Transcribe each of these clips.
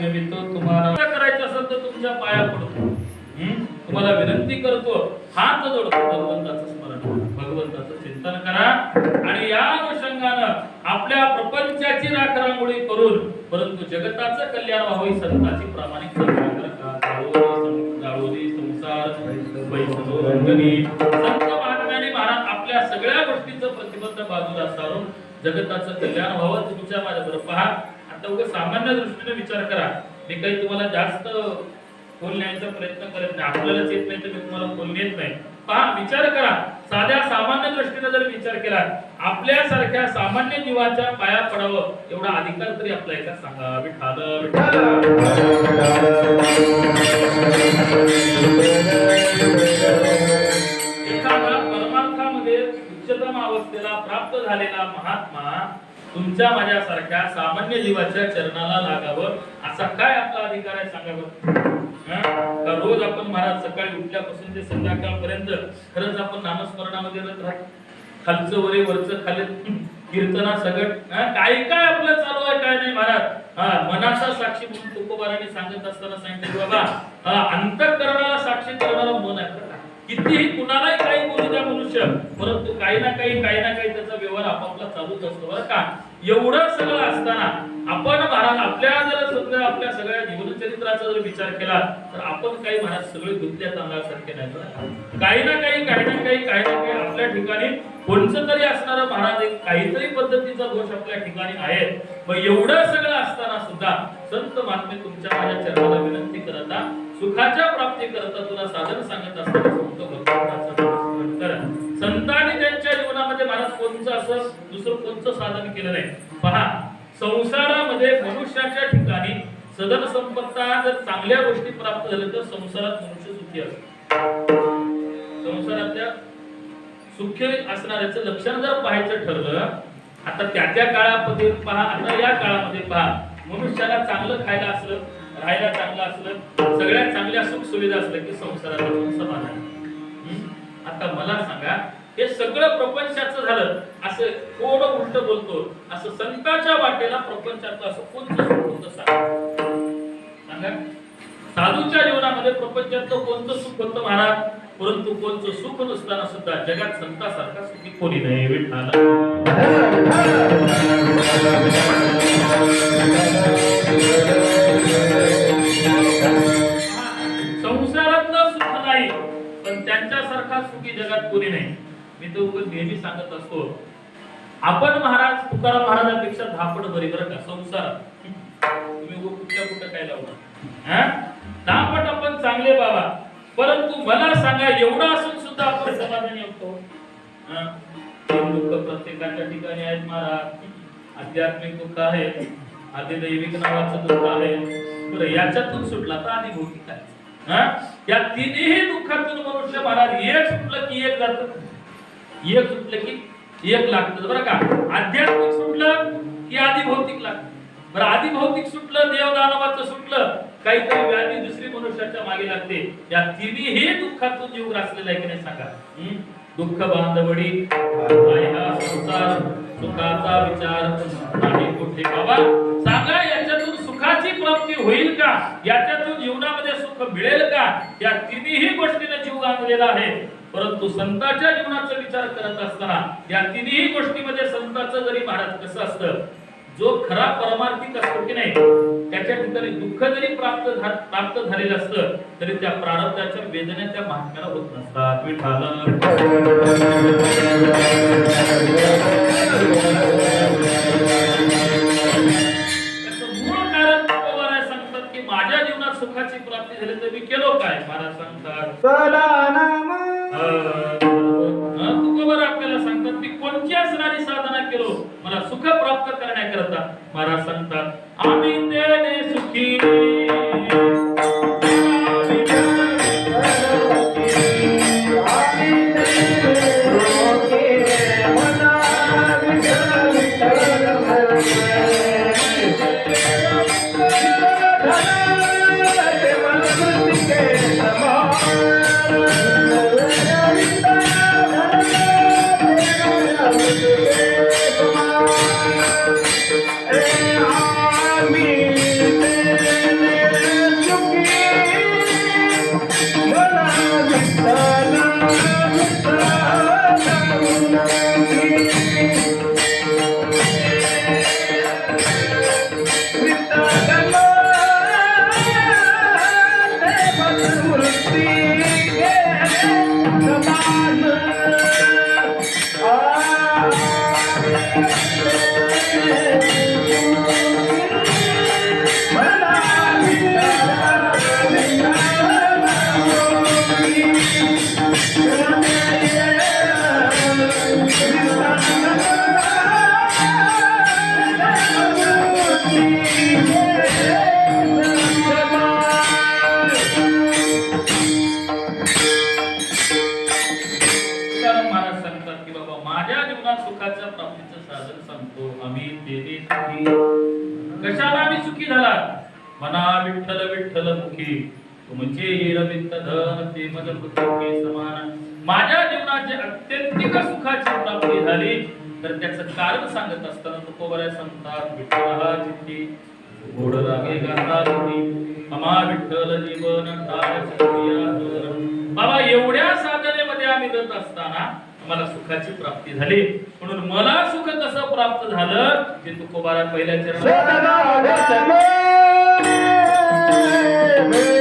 विनवितो तुम्हाला काय करायचं असेल तर तुमच्या पाया पडतो तुम्हाला विनंती करतो हात जोडतो. भगवंताचं स्मरण भगवंताचं चिंतन करा. आणि या अनुषंगानं आपल्या प्रपंचाची राखरांगोळी करून परंतु जगताचं कल्याण व्हावी ही संताची प्रामाणिक संत महात्म्याने महाराज आपल्या सगळ्या गोष्टीचं प्रतिबंध बाजूला सारून जगताचं कल्याण व्हावं. तुमच्या माझ्याबरोबर पहा. आता उद्या सामान्य दृष्टीने विचार करा. मी काही तुम्हाला जास्त खोल न्यायचा प्रयत्न करत नाही. आपल्यालाच येत नाही तर मी तुम्हाला खोल नेत नाही. पहा विचार करा. साध्या सामान्य दृष्टीने जर विचार केला आपल्यासारख्या सामान्य जीवाच्या पाया पडावं एवढा अधिकार तरी आपला एका सांगा. विठाल विठाल एखादा परमार्थामध्ये उच्चतम अवस्थेला प्राप्त झालेला महात्मा तुमच्या माझ्यासारख्या सामान्य जीवाच्या चरणाला लागावं? असा काय आपला अधिकार आहे सांगावं? रोज आपण महाराज सकाळी उठल्यापासून ते संध्याकाळपर्यंत खरंच आपण नामस्मरणामध्ये रत राहतो खालचं वरे वरचं खाली कीर्तना सगळ काही काय काय आपलं चालू आहे काय नाही महाराज? हा मनाचा साक्षी म्हणून तुकोबारांनी सांगत असताना सांगितलं की बाबा हा, साक्षी करणारा मन आहे. कितीही कुणालाही काही बोलू द्या मनुष्य परंतु काही ना काही काही ना काही त्याचा व्यवहार आपापला चालूच असतो बरं का? एवढं सगळं असताना आपण महाराज आपल्या जर समजा आपल्या सगळ्या जीवनचरित्राचा जर विचार केला तर आपण काही महाराज सगळे गुंतल्या तांदळासारखे नाही बरं काही ना काही काही ना काही काही ना काही आपल्या ठिकाणी कोणचं तरी असणारं महाराज एक काहीतरी पद्धतीचा दोष आपल्या ठिकाणी आहे. मग एवढं सगळं असताना सुद्धा संत महात्मे तुमच्या माझ्या चरणाला विनंती करता सुखाच्या प्राप्ती करता तुला साधन सांगत असताना संत भगवंताचं स्मरण संतांनी म्हणजे संसारामध्ये महाराज कोणचं असं दुसरं कोणतं साधन केलं नाही. पहा संसारामध्ये मनुष्याच्या ठिकाणी सदन संपत्ता जर चांगल्या गोष्टी प्राप्त झाल्या तर संसारात मनुष्य सुखी असतो. संसारातल्या सुखी असणाऱ्याचं लक्षण जर पाहायचं ठरलं आता त्या त्या काळामध्ये पहा आता या काळामध्ये पहा मनुष्याला चांगलं खायला असलं राहायला चांगलं असलं सगळ्यात चांगल्या सुख सुविधा असल्या की संसाराला समाधान. आता मला सांगा हे सगळं प्रपंचाचं झालं. असं थोडं उलट बोलतो. असं संताच्या वाटेला प्रपंचाचं असं कोणतं सुख होतं सांगा. साधूच्या जीवनामध्ये प्रपंचातलं कोणतं सुख होतं महाराज? परंतु कोणतं सुख नसताना सुद्धा जगात संतासारखा सुखी कोणी नाही विठाला संसारातलं सुख नाही पण त्यांच्यासारखा सुखी जगात कोणी नाही. मी तो उगाच नेहमी सांगत असतो. आपण महाराज तुकाराम महाराजांपेक्षा धापड बरी बरं का? संसार. तुम्ही कुठल्या कुठं काय लावणार धापट आपण चांगले बाबा. परंतु मला सांगा एवढं असून सुद्धा आपण समाधानी होतो दुःख प्रत्येकाच्या ठिकाणी आहेत महाराज. आध्यात्मिक दुःख आहे. आदिदैविक नावाचं दुःख आहे. बरं याच्यातून सुटला तर आधी भौतिक आहे हा? या तिन्ही दुःखातून मनुष्य महाराज एक सुटलं की एक जात? एक सुटलं की एक लागतं. बरं का आध्यात्मिक सुटलं की आधी भौतिक लागतं. बरं आधी भौतिक सुटलं देवदानवाचं सुटलं काहीतरी व्याधी दुसरी मनुष्याच्या मागे लागते. या तिन्ही दुःखातून जीव ग्रासलेला आहे की नाही सांगा? दुःख बांधवडी संसार सुखाचा विचार नाही कुठे बाबा. सांगा याच्यातून सुखाची प्राप्ती होईल का? याच्यातून जीवनामध्ये सुख मिळेल का? या तिन्ही गोष्टीने जीव गांधलेला आहे. परंतु संताच्या जीवनाचा विचार करत असताना या तिन्ही गोष्टीमध्ये संताचं जरी महाराज कसं असतं जो खरा परमार्थिक असतो की नाही त्याच्या ठिकाणी दुःख जरी प्राप्त प्राप्त झालेलं असतं तरी त्या प्रारब्धाच्या वेदना त्या महात्म्याला होत नसतात. विठाला कारण सांगतात की माझ्या जीवनात सुखाची प्राप्ती झाली तर मी केलो काय? महाराज सांगतात. तुकोबार आपल्याला सांगतात मी कोणती असणारी साधना केलो? मला सुख प्राप्त करण्याकरता महाराज सांगतात आम्ही त्याने सुखी विठ्ठल तुमचे येरविंत धन ते मज समान. माझ्या जीवनाचे अत्यंतिक सुखाची प्राप्ती झाली. तर त्याचं कारण सांगत असताना तुकोबऱ्या सांगतात विठ्ठल चित्ती. गोड रागे गाता जोडी अमा विठ्ठल जीवन बाबा एवढ्या साधनेमध्ये आम्ही रत असताना मला सुखाची प्राप्ती झाली. म्हणून मला सुख कसं प्राप्त झालं? ते तुकोबारा पहिल्या चरणात तुकोबऱ्या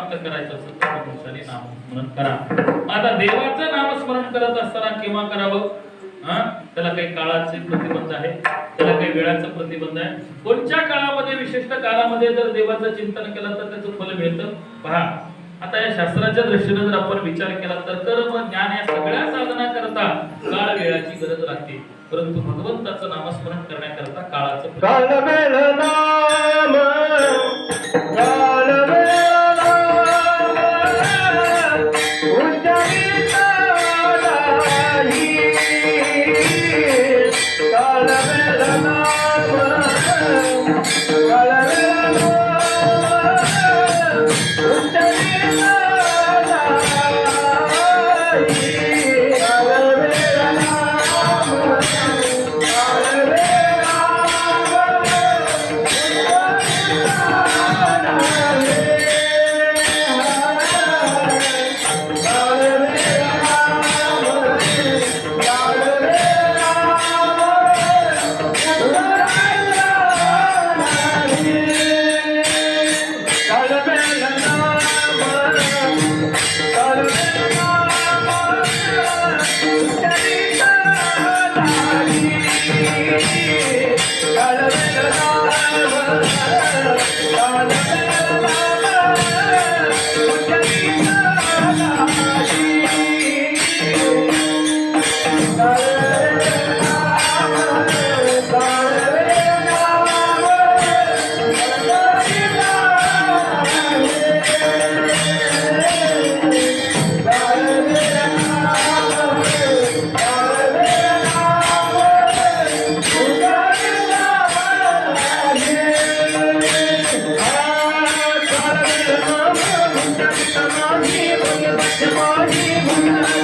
प्राप्त करायचं असेल तर पुरुषाने नामस्मरण करा. आता देवाचं नामस्मरण करत असताना केव्हा करावं? हा? त्याला काही काळाचे प्रतिबंध आहे. त्याला काही वेळाचा प्रतिबंध आहे. कोणत्या काळामध्ये विशिष्ट काळामध्ये जर देवाचं चिंतन केलं तर त्याचं फल मिळतं? पहा. आता या शास्त्राच्या दृष्टीने जर आपण विचार केला तर कर्म ज्ञान या सगळ्या साधना करता काळ वेळाची गरज लागते. परंतु भगवंताचं नामस्मरण करण्याकरता काळाचं कालमेल Thank you. पाणी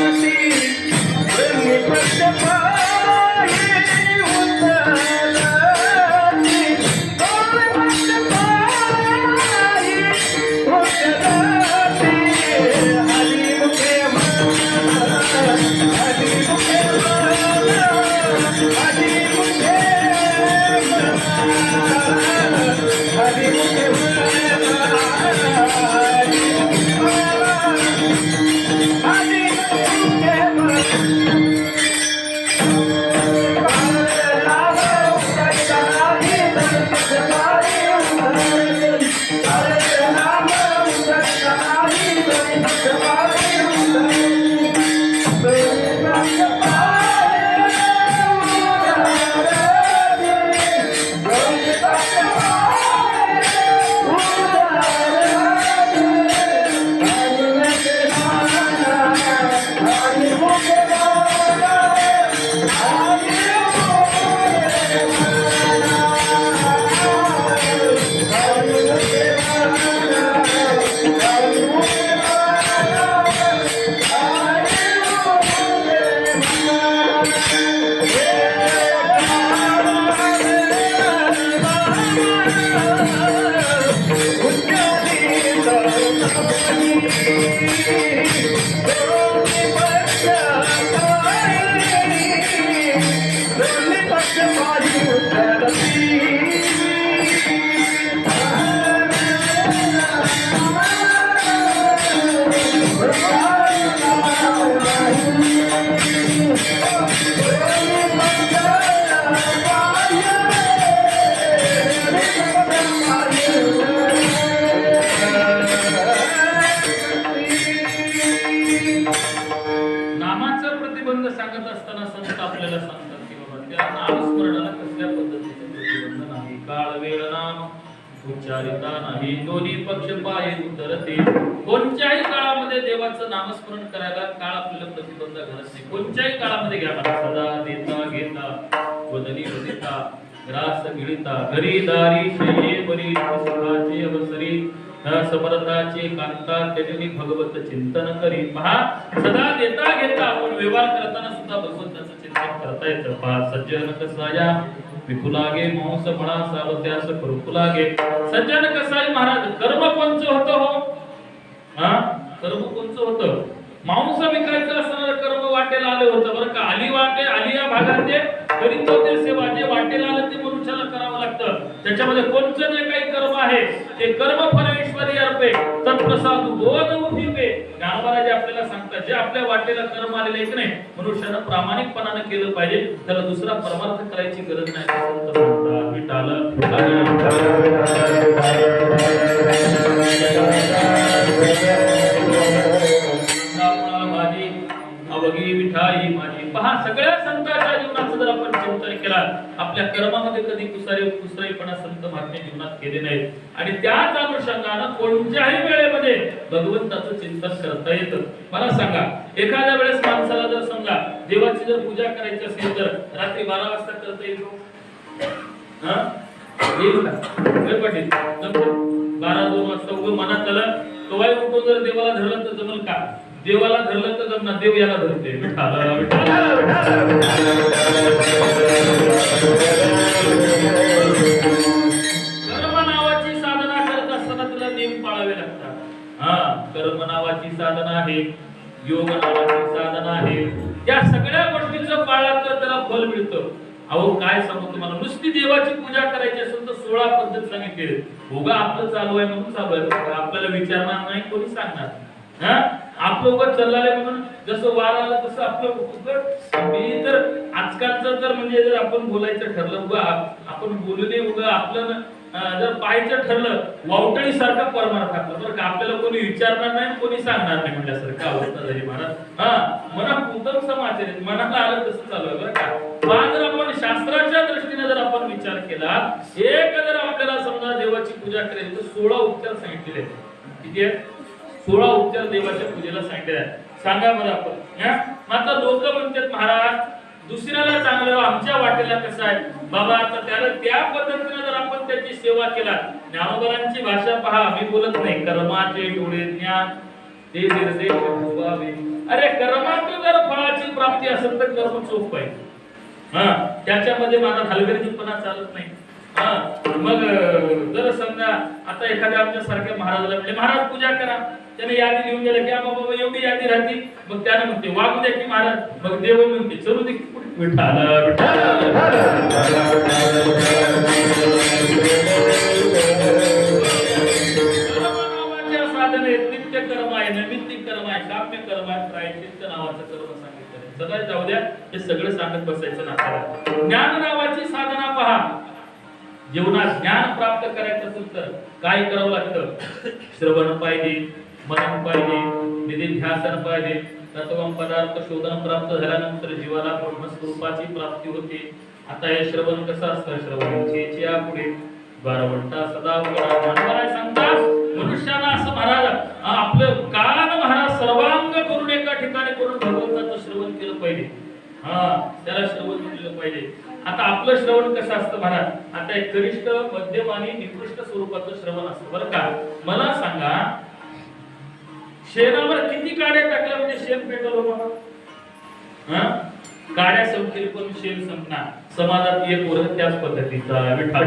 विचारिता नाही. दोन्ही पक्ष पाय उतरते कोणत्याही काळामध्ये देवाचं नामस्मरण करायला काळ आपल्याला प्रतिबंध घालत नाही. कोणत्याही काळामध्ये घ्या सदा देता घेता वदनी वदिता ग्रास गिळिता घरी दारी शये बरी सुखाचे अवसरी न समर्थाचे कांता त्याने भगवत चिंतन करी. पहा सदा देता घेता. आपण व्यवहार करताना सुद्धा भगवंताचं चिंतन करता येतं. पहा सज्जन कसाया विपुलागे मांस म्हणा सावत्यास करुकुलागे सज्जन कसाई महाराज कर्म कोणचं होतं हो? हा? कर्म कोणचं होतं? मांस विकायचं असणार कर्म वाटेला आलं होतं. बरं का आली वाटे आली या भागात तरी तो ते सेवा जे वाटेला आलं ते मनुष्याला करावं लागतं. त्याच्यामध्ये कोणचं जे काही कर्म आहे ते कर्म परमेश्वरी अर्पे. तत्प्रसाद गोवन उठीपे ज्ञानमहाराज आपल्याला सांगतात जे आपल्या वाटेला कर्म आलेलं आहे की नाही मनुष्यानं प्रामाणिकपणानं केलं पाहिजे त्याला दुसरा परमार्थ करायची गरज नाही. आपल्या कर्मामध्ये कधी कुसारे कुसरेपणा संत महात्मे जीवनात केले नाहीत. आणि त्याच अनुषंगानं कोणत्याही वेळेमध्ये भगवंताचं चिंतन करता येतं. मला सांगा एखाद्या वेळेस माणसाला जर समजा देवाची जर पूजा करायची असेल तर रात्री बारा वाजता करता येतो? हा? येईल का? पाटील बारा दोन वाजता उभं मनात आलं तोवाय उठून जर देवाला धरलं तर जमल का? देवाला धरलं तर जमणार. देव याला धरते विठाला विठाला कर्म नावाची साधना करत असताना तुला नियम पाळावे लागतात. हा कर्म नावाची साधना आहे योग नावाची साधना आहे. या सगळ्या गोष्टीचं पाळला तर त्याला फल मिळतं. अहो काय सांगू तुम्हाला? नुसती देवाची पूजा करायची असेल तर सोळा पद्धत सांगितले उगा आपलं चालू आहे म्हणून चालू आहे. बरं आपल्याला विचारणार नाही कोणी सांगणार? हा? आपलं उगा चाललंय म्हणून जसं वार आला तसं आपलं उगाच मी तर आजकालचं तर म्हणजे जर आपण बोलायचं ठरलं उगा आपण बोलू नये उगा आपलं जर पाहायचं ठरलं वावटळी सारखा परमार्थ आपला बरं का आपल्याला कोणी विचारणार नाही कोणी सांगणार नाही म्हटल्यासारखं अवस्था झाली महाराज. हा मना उत्तम समाचार आहेत. मनाला आलं तसं चालू आहे बरं का. पण जर आपण शास्त्राच्या दृष्टीने जर आपण विचार केला एक जर आपल्याला समजा देवाची पूजा करायची तर सोळा उपचार सांगितलेले आहेत. किती आहेत? सोळा उपचार देवाच्या पूजेला सांगितले आहेत सांगा बरं आपण. हा? मात्र लोक म्हणतात महाराज दुसऱ्याला चांगलं आमच्या वाटेला कसं आहे? बाबा आता त्याला त्या पद्धतीने जर आपण त्याची सेवा केला ज्ञानोबरांची भाषा पहा. आम्ही बोलत नाही. कर्माचे डोळे ज्ञान ते निर्देश अरे कर्मात जर फळाची प्राप्ती असेल तर कर्म चोख पाहिजे हा? त्याच्यामध्ये माझा हलगर्जीपणा चालत नाही. हा मग जर समजा आता एखाद्या आमच्या सारख्या महाराजाला म्हणजे महाराज पूजा करा. त्याने यादी लिहून दिलं की आम्हा बाबा एवढी यादी राहते. मग त्याने म्हणते वागू द्या की महाराज. मग देव म्हणते चलू दे की विठ्ठल नित्य कर्म आहे नैमित्तिक कर्म आहे काम्य कर्म आहे प्रायश्चित्त नावाचं कर्म सांगितलं सदा जाऊ द्या हे सगळं सांगत बसायचं ना ज्ञान नावाची साधना पहा. जीवनात ज्ञान प्राप्त करायचं असेल तर काय करावं लागतं? श्रवण पाहिजे मनन पाहिजे निधिध्यासन पाहिजे. तत्वम पदार्थ शोधन प्राप्त झाल्यानंतर जीवाला पूर्ण स्वरूपाची प्राप्ती होते. आता हे श्रवण कसं असतं? श्रवणाची पुढे. बारवंटा सदा उघडा. सांगतात मनुष्याला असं महाराज आपलं कान महाराज सर्वांग करून एका ठिकाणी करून भगवंताचं श्रवण केलं पाहिजे. हा त्याला श्रवण म्हटलं पाहिजे. आता आपलं श्रवण कसं असतं महाराज आता एक कनिष्ठ मध्यम आणि निकृष्ट स्वरूपाचं श्रवण असतं. बरं का? मला सांगा शेणावर किती काड्या टाकल्या म्हणजे शेण पेटवलं मला बाबा? हा? काड्या संपतील पण शेण संपणार. समाजात एक वर्ग त्याच पद्धतीचा. विठा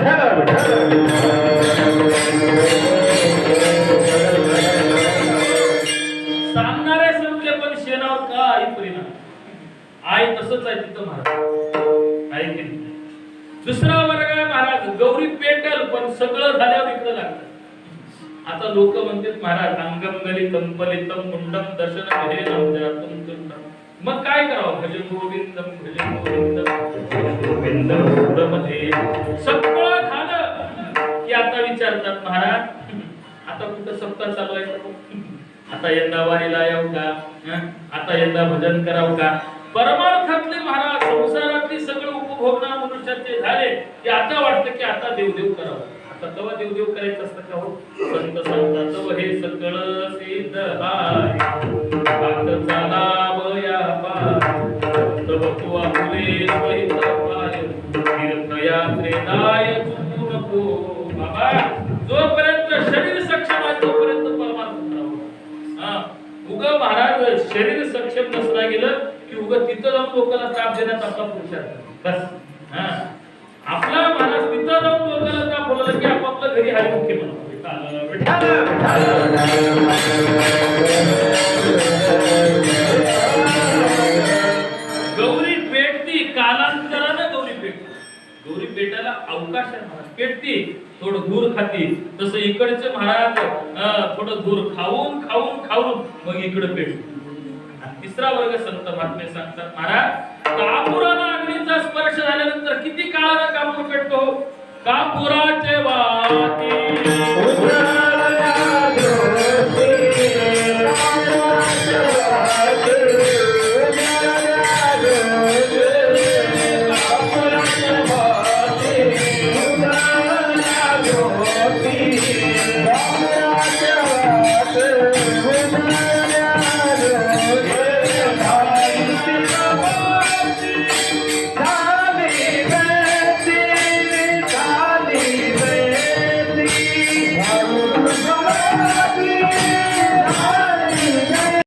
तसंच आहे तिथं महाराज. आहे दुसरा वर्ग आहे महाराज गौरी पेटल पण सगळं झाल्यावर इकडं लागतं आता लोक म्हणतात महाराज अंगम गलितम पलितम मुंडम दर्शन हे नाम मग काय करावं? भजन गोविंदम भजन गोविंदम गोविंद पुढमध्ये सगळं झालं. की आता विचारतात महाराज आता कुठं सप्ताह चालू आहे? आता यंदा वारीला येऊ का? आता यंदा भजन करावं का? परमार्थातले महाराज संसारातली सगळं उपभोगणार मनुष्याचे झाले की आता वाटतं की आता देवदेव करावं. आता तवा देवदेव करायचं असतं का हो? संत सांगतात "तव हे सगळं सिद्ध हाय. भक्त पाय. तव तू स्वहित पाय नको बाबा. जोपर्यंत शरीर सक्षम आहे तोपर्यंत परमार्थ करावा. हा. उग महाराज शरीर सक्षम नसला गेलं की उग तिथं जाऊन लोकांना ताप देण्यात आपला पुरुषार्थ बस. हा. आपला माणूस तिथं जाऊन लोकांना ताप बोलला की आपापलं घरी हरिमुखी म्हणतो विठ्ठल, गौरी पेटती कालांतरानं गौरी पेटती गौरी पेटायला अवकाश आहे महाराज. पेटती थोडं धूर खाती. तसं इकडचे महाराज थोडं धूर खाऊन खाऊन खाऊन मग इकडे पेटू तिसरा वर्ग संत महात्मे सांगतात महाराज कापुराला अग्नीचा स्पर्श झाल्यानंतर किती काळाला कापूर पेटतो? कापुराचे